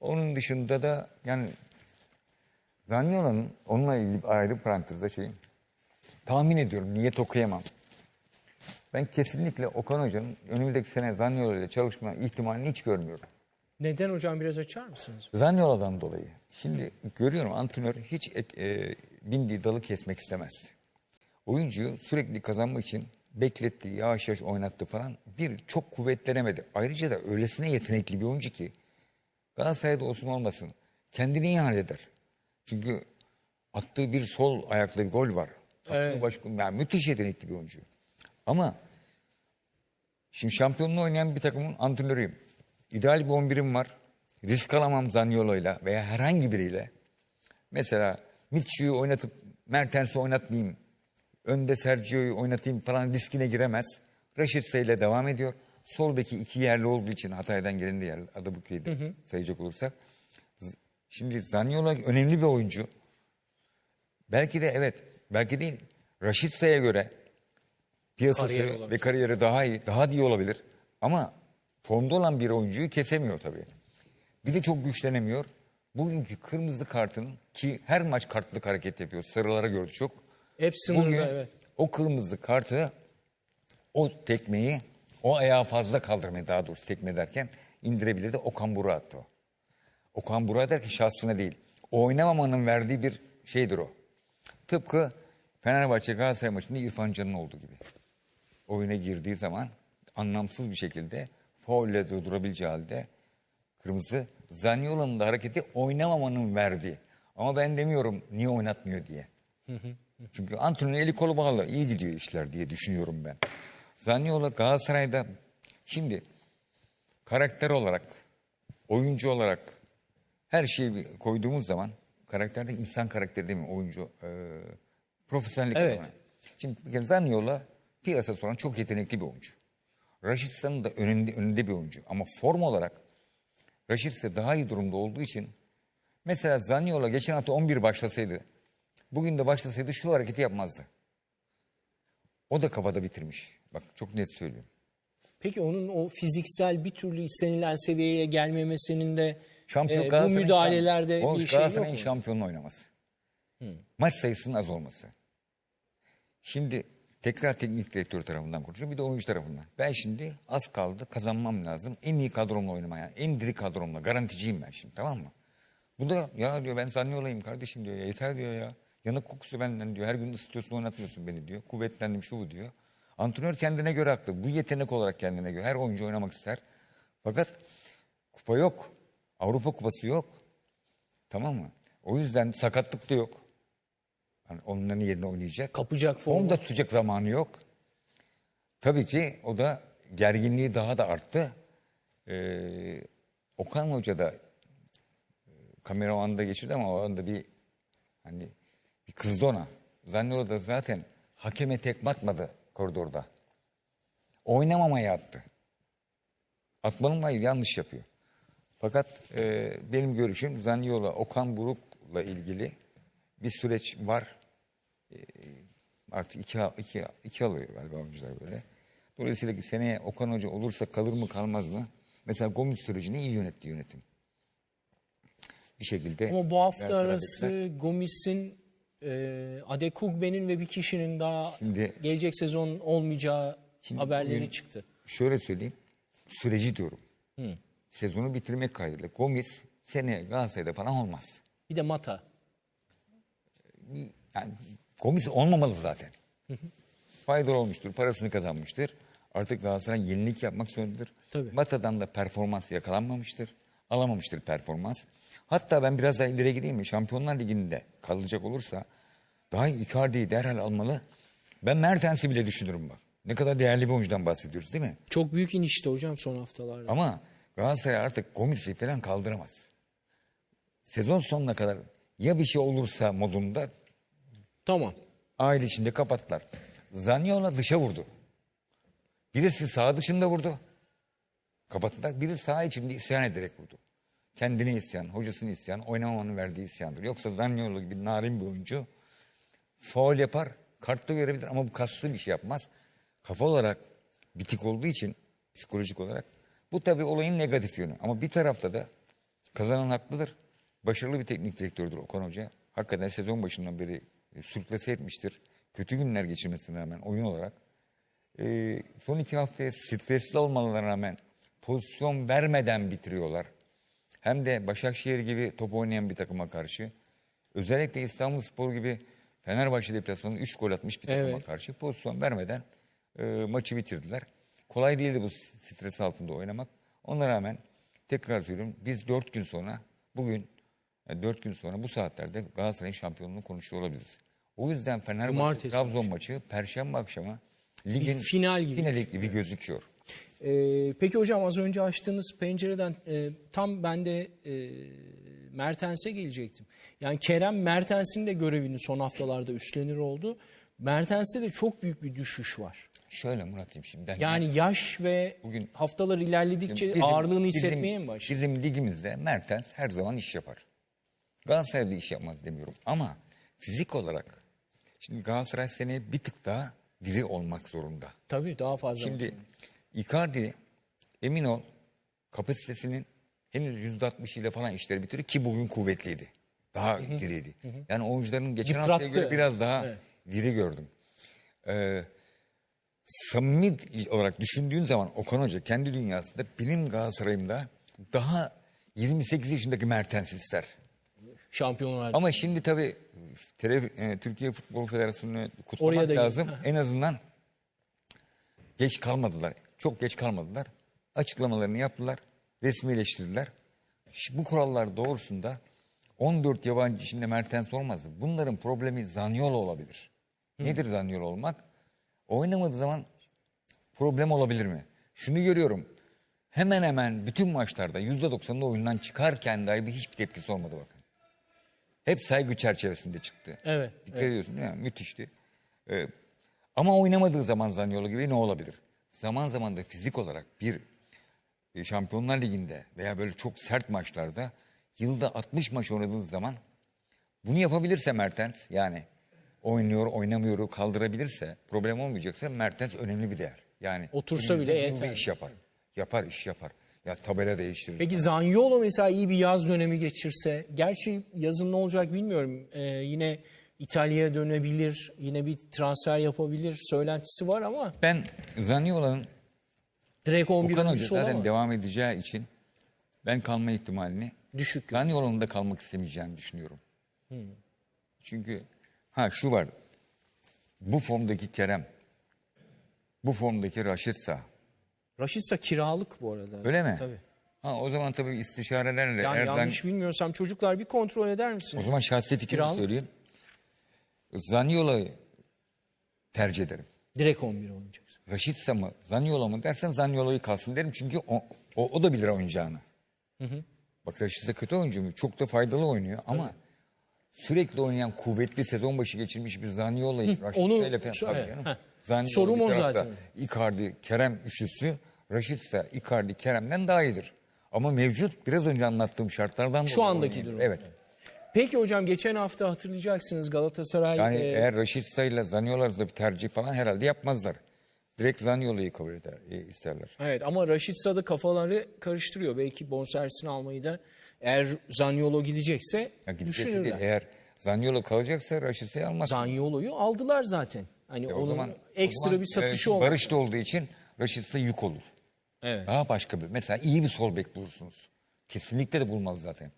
Onun dışında da yani Zaniolo'nun onunla ilgili ayrı parantezde şey tahmin ediyorum niyet okuyamam. Ben kesinlikle Okan Hoca'nın önümüzdeki sene Zaniolo ile çalışma ihtimalini hiç görmüyorum. Neden hocam biraz açar mısınız? Zaniolo'dan dolayı. Şimdi görüyorum antrenör hiç et- e, bindiği dalı kesmek istemez. Oyuncuyu sürekli kazanmak için bekletti, yavaş yavaş oynattı falan. Bir, çok kuvvetlenemedi. Ayrıca da öylesine yetenekli bir oyuncu ki Galatasaray'da olsun olmasın kendini iyi halleder. Çünkü attığı bir sol ayaklı bir gol var. Evet. başka, yani müthiş yetenekli bir oyuncu. Ama Şimdi şampiyonluğu oynayan bir takımın antrenörüyüm. İdeal bir 11'im var. Risk alamam Zaniolo'yla veya herhangi biriyle. Mesela Mitchell'ü oynatıp Mertens'i oynatmayayım. Önde Sergio'yu oynatayım falan riskine giremez. Raşit ile devam ediyor. Soldaki iki yerli olduğu için Hatay'dan gelen de yer adı Buki'ydi sayacak olursak. Şimdi Zaniolo önemli bir oyuncu. Belki de evet, belki değil. Raşit göre piyasası Kariyeri ve kariyeri daha iyi, daha iyi olabilir. Ama formda olan bir oyuncuyu kesemiyor tabii. Bir de çok güçlenemiyor. Bugünkü kırmızı kartın ki her maç kartlık hareket yapıyor. Sarılara gördü çok. Hep sınırda Bugün evet. o kırmızı kartı o tekmeyi o ayağı fazla kaldırmayı daha doğrusu tekme derken indirebilirdi. Okan Buruk attı o. Okan Buruk der ki şahsına değil. Oynamamanın verdiği bir şeydir o. Tıpkı Fenerbahçe Galatasaray maçında İrfan Can'ın olduğu gibi. Oyuna girdiği zaman anlamsız bir şekilde faulle durdurabileceği halde kırmızı Zaniolo'nun da hareketi oynamamanın verdiği. Ama ben demiyorum niye oynatmıyor diye. Çünkü antrenörün eli kolu bağlı. iyi gidiyor işler diye düşünüyorum ben. Zaniolo Galatasaray'da şimdi karakter olarak, oyuncu olarak her şeyi koyduğumuz zaman karakterde insan karakteri değil mi oyuncu? E, profesyonellik Evet. adına. Şimdi Zaniolo piyasası olan çok yetenekli bir oyuncu. Raşit San'ın da önünde, önünde bir oyuncu. Ama form olarak Raşit ise daha iyi durumda olduğu için mesela Zaniolo geçen hafta 11 başlasaydı bugün de başlasaydı şu hareketi yapmazdı. O da kafada bitirmiş. Bak çok net söylüyorum. Peki onun o fiziksel bir türlü istenilen seviyeye gelmemesinin de Şampiyon e, bu Galatasaray'ın müdahalelerde şamp- bir şey yok Galatasaray'ın mu? şampiyonluğu oynaması. Maç sayısının az olması. Şimdi tekrar teknik direktör tarafından konuşuyorum bir de oyuncu tarafından. Ben şimdi az kaldı kazanmam lazım. En iyi kadromla oynamaya, en diri kadromla garanticiyim ben şimdi tamam mı? Bu da ya diyor ben Zaniolo'yum kardeşim diyor ya yeter diyor ya. Yanık kokusu benden diyor. Her gün ısıtıyorsun oynatmıyorsun beni diyor. Kuvvetlendim şu bu diyor. Antrenör kendine göre haklı. Bu yetenek olarak kendine göre. Her oyuncu oynamak ister. Fakat kupa yok. Avrupa kupası yok. Tamam mı? O yüzden sakatlık da yok. Yani onların yerine oynayacak. Kapacak formu. Onu da tutacak zamanı yok. Tabii ki o da gerginliği daha da arttı. Ee, Okan Hoca da e, kamera o anda geçirdi ama o anda bir hani kızdı ona. Zannediyor da zaten hakeme tekme atmadı koridorda. Oynamamaya attı. Atmanın hayır yanlış yapıyor. Fakat e, benim görüşüm Zaniolo, Okan Buruk'la ilgili bir süreç var. E, artık iki, iki, iki alıyor galiba oyuncular böyle. Dolayısıyla seneye Okan Hoca olursa kalır mı kalmaz mı? Mesela Gomis sürecini iyi yönetti yönetim. Bir şekilde. Ama bu hafta arası. Gomis'in, e, Adekugbe'nin ve bir kişinin daha Şimdi- gelecek sezon olmayacağı haberleri bugün- çıktı. Şöyle söyleyeyim. Süreci diyorum. Sezonu bitirmek kaydıyla. Gomis seneye Galatasaray'da falan olmaz. Bir de Mata. Yani Gomis olmamalı zaten. Faydalı olmuştur, parasını kazanmıştır. Artık Galatasaray yenilik yapmak zorundadır. Tabii. Mata'dan da performans yakalanmamıştır. Alamamıştır performans. Hatta ben biraz daha ileri gideyim mi? Şampiyonlar Ligi'nde kalacak olursa daha iyi Icardi'yi derhal almalı. Ben Mertens'i bile düşünürüm bak. Ne kadar değerli bir oyuncudan bahsediyoruz değil mi? Çok büyük inişti hocam son haftalarda. Ama Galatasaray artık Gomis'i falan kaldıramaz. Sezon sonuna kadar ya bir şey olursa modunda Tamam. aile içinde kapattılar. Zaniola dışa vurdu. Birisi sağ dışında vurdu. Kapattılar. Biri sağ içinde isyan ederek vurdu. Kendine isyan, hocasını isyan, oynamamanın verdiği isyandır. Yoksa Zaniola gibi narin bir oyuncu faul yapar, kartta görebilir ama bu kaslı bir şey yapmaz. Kafa olarak bitik olduğu için psikolojik olarak bu tabii olayın negatif yönü. Ama bir tarafta da Kazanan haklıdır. Başarılı bir teknik direktördür Okan Hoca. Hakikaten sezon başından beri e, sürklase etmiştir. Kötü günler geçirmesine rağmen oyun olarak. E, son iki haftaya stresli olmalarına rağmen pozisyon vermeden bitiriyorlar. Hem de Başakşehir gibi top oynayan bir takıma karşı. Özellikle İstanbulspor gibi Fenerbahçe deplasmanında 3 gol atmış bir takıma Evet. karşı pozisyon vermeden e, maçı bitirdiler. Kolay değildi bu stres altında oynamak. Ona rağmen tekrar söylüyorum biz 4 gün sonra bugün 4 gün sonra bu saatlerde Galatasaray'ın şampiyonluğunu konuşuyor olabiliriz. O yüzden Fenerbahçe Trabzon maçı Perşembe akşamı ligin Bir final gibi. finali gibi gözüküyor. Ee, peki hocam az önce açtığınız pencereden e, tam ben de e, Mertens'e gelecektim. Yani Kerem Mertens'in de görevini son haftalarda üstlenir oldu. Mertens'te de çok büyük bir düşüş var. Şöyle Murat'ım şimdi ben Yani yaş ve Bugün- haftalar ilerledikçe Bizim- ağırlığını bizim- hissetmeye mi başladı? Bizim ligimizde Mertens her zaman iş yapar. Galatasaray'da iş yapmaz demiyorum ama fizik olarak şimdi Galatasaray seneye bir tık daha diri olmak zorunda. Tabii daha fazla. Şimdi Icardi emin ol kapasitesinin henüz yüzde altmış ile falan işleri bitiriyor ki bugün kuvvetliydi. Daha diriydi. Yani oyuncuların geçen haftaya Yıprattı. göre biraz daha Evet. diri gördüm. Ee, samimi olarak düşündüğün zaman Okan Hoca kendi dünyasında benim Galatasaray'ımda daha 28 yaşındaki Mertens ister. Şampiyonlar. Ama şimdi tabii e, Türkiye Futbol Federasyonu'nu kutlamak lazım. Ha. En azından geç kalmadılar. Çok geç kalmadılar. Açıklamalarını yaptılar. Resmileştirdiler. Bu kurallar doğrusunda 14 yabancı içinde Mertens olmaz. Bunların problemi Zaniolo olabilir. Nedir Zaniolo olmak? Oynamadığı zaman problem olabilir mi? Şunu görüyorum. Hemen hemen bütün maçlarda %90'ında oyundan çıkarken dahi bir hiçbir tepkisi olmadı bakın. Hep saygı çerçevesinde çıktı. Evet, Dikkat ediyorsun değil mi? Müthişti. Ee, ama oynamadığı zaman Zaniolo gibi ne olabilir? Zaman zaman da fizik olarak bir e, Şampiyonlar Ligi'nde veya böyle çok sert maçlarda yılda 60 maç oynadığınız zaman bunu yapabilirse Mertens yani oynuyor oynamıyor kaldırabilirse problem olmayacaksa Mertens önemli bir değer. Yani Otursa bile yeter. iş yapar. Yapar iş yapar. Ya tabela değiştirir. Peki Zaniolo mesela iyi bir yaz dönemi geçirse, gerçi yazın ne olacak bilmiyorum. Ee, yine İtalya'ya dönebilir, yine bir transfer yapabilir söylentisi var ama Ben Zaniolo'nun direkt 11 Okan Hoca oyuncusu zaten olamaz. devam edeceği için ben kalma ihtimalini Düşük. ben yolunda kalmak istemeyeceğini düşünüyorum. Çünkü ha şu var. Bu formdaki Kerem, bu formdaki Raşitsa. Raşitsa kiralık bu arada. Öyle mi? Tabii. Ha o zaman tabii istişarelerle Yani eğer Zan- yanlış bilmiyorsam çocuklar bir kontrol eder o misiniz? zaman şahsi fikrimi Kiralık. söyleyeyim. Zaniolo'yu tercih ederim. Direkt 11 oynayacaksın. Raşitsa mı, Zaniolo mu dersen Zaniolo'yu kalsın derim. Çünkü o, o, o da bilir oynayacağını. Bak Raşitsa kötü oyuncu mu? Çok da faydalı oynuyor ama sürekli oynayan kuvvetli sezon başı geçirmiş bir Zaniolo'yu Raşitsa ile falan. şu- Tabii evet, canım. heh. Zaniolo Sorum o zaten. Icardi, Kerem üçlüsü Raşitsa, Icardi, Kerem'den daha iyidir. Ama mevcut biraz önce anlattığım şartlardan Şu dolayı andaki oynayamıyor. durum. Evet. Peki hocam geçen hafta hatırlayacaksınız Galatasaray Yani e, eğer Raşitsa ile Zaniolo arasında bir tercih falan herhalde yapmazlar. Direkt Zaniolo'yu kabul eder, e, isterler. Evet ama Raşitsa da kafaları karıştırıyor. Belki bonservisini almayı da eğer Zaniolo gidecekse Ya gidecekse düşünürler. değil. Eğer Zaniolo kalacaksa Raşitsa'yı almaz. Zaniolo'yu aldılar zaten. Hani E, onun o zaman, ekstra o zaman, bir e, satışı şimdi olmuş. Barış da olduğu için Raşitsa yük olur. Evet. Daha başka bir. Mesela iyi bir sol bek bulursunuz. Kesinlikle de bulmaz zaten.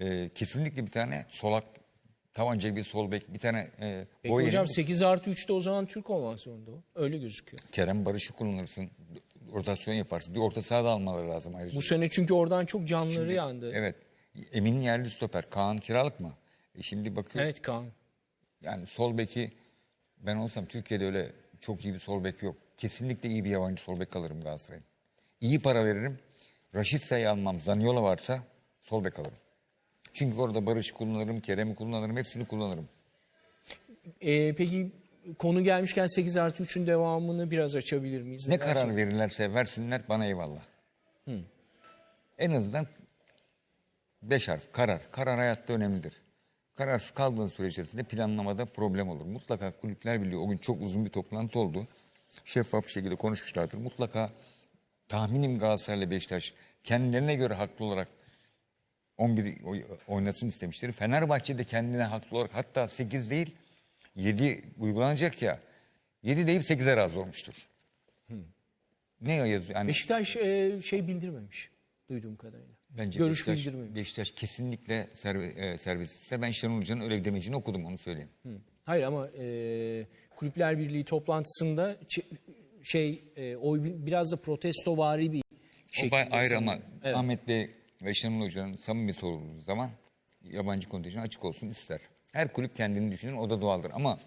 E, kesinlikle bir tane solak tabanca bir sol bek bir tane e, Peki Boyen'i- hocam 8 artı 3'te o zaman Türk olmak zorunda o. Öyle gözüküyor. Kerem Barış'ı kullanırsın. Rotasyon yaparsın. Bir orta sahada almaları lazım ayrıca. Bu sene çünkü oradan çok canları yandı. Evet. Emin yerli stoper. Kaan kiralık mı? E şimdi bakıyorum. Evet Kaan. Yani sol beki ben olsam Türkiye'de öyle çok iyi bir sol bek yok. Kesinlikle iyi bir yabancı sol bek alırım Galatasaray'ın. İyi para veririm. Raşit Say'ı almam. Zaniola varsa sol bek alırım. Çünkü orada Barış kullanırım, Kerem'i kullanırım, hepsini kullanırım. Ee, peki konu gelmişken 8 artı 3'ün devamını biraz açabilir miyiz? Ne Neler karar verirlerse versinler bana eyvallah. En azından beş harf karar. Karar hayatta önemlidir. Kararsız kaldığın süre içerisinde planlamada problem olur. Mutlaka kulüpler biliyor. O gün çok uzun bir toplantı oldu. Şeffaf bir şekilde konuşmuşlardır. Mutlaka tahminim Galatasaray ile Beşiktaş kendilerine göre haklı olarak 11 oy- oynasın istemişleri. Fenerbahçe'de kendine haklı olarak hatta 8 değil 7 uygulanacak ya 7 deyip 8'e razı olmuştur. Ne yazıyor? Yani Beşiktaş e, şey bildirmemiş duyduğum kadarıyla. Bence Görüş Beşiktaş, bildirmemiş. Beşiktaş kesinlikle servi, e, serbestse ben Şenol Hoca'nın öyle bir demecini okudum onu söyleyeyim. Hayır ama e, Kulüpler Birliği toplantısında şey e, oy bi- biraz da protestovari bir O şekilde. bay- ayrı ama. Evet. Ahmet Bey ve Şenol Hoca'nın samimi sorulduğu zaman yabancı kontenjan açık olsun ister. Her kulüp kendini düşünür o da doğaldır ama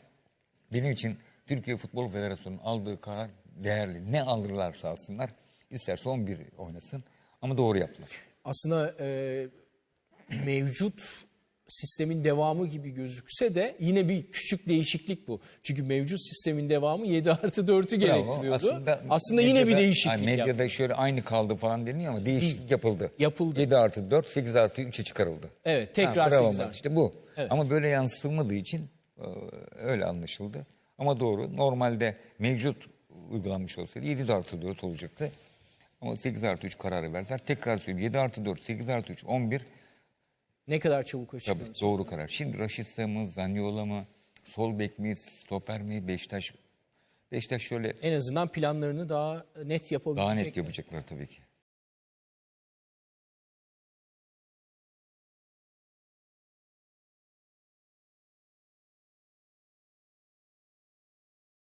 benim için Türkiye Futbol Federasyonu'nun aldığı karar değerli. Ne alırlarsa alsınlar isterse 11 oynasın ama doğru yaptılar. Aslında e, mevcut sistemin devamı gibi gözükse de yine bir küçük değişiklik bu. Çünkü mevcut sistemin devamı 7 artı 4'ü Bravo. gerektiriyordu. Aslında, yine bir medyada- değişiklik yaptı. Medyada şöyle aynı kaldı falan deniyor ama değişiklik yapıldı. Yapıldı. 7 artı 4, 8 artı 3'e çıkarıldı. Evet, tekrar bravo 8 Murat. artı. İşte bu. Evet. Ama böyle yansıtılmadığı için e, öyle anlaşıldı. Ama doğru. Normalde mevcut uygulanmış olsaydı 7 artı 4 olacaktı. Ama 8 artı 3 kararı verdiler. Tekrar söyleyeyim 7 artı 4, 8 artı 3, 11 Ne kadar çabuk tabii açıklanır. doğru karar. Şimdi Raşitsa mı, Zanyola mı, sol bek mi, stoper mi, Beşiktaş Beşiktaş şöyle En azından planlarını daha net yapabilecek. daha net yapacaklar tabii ki.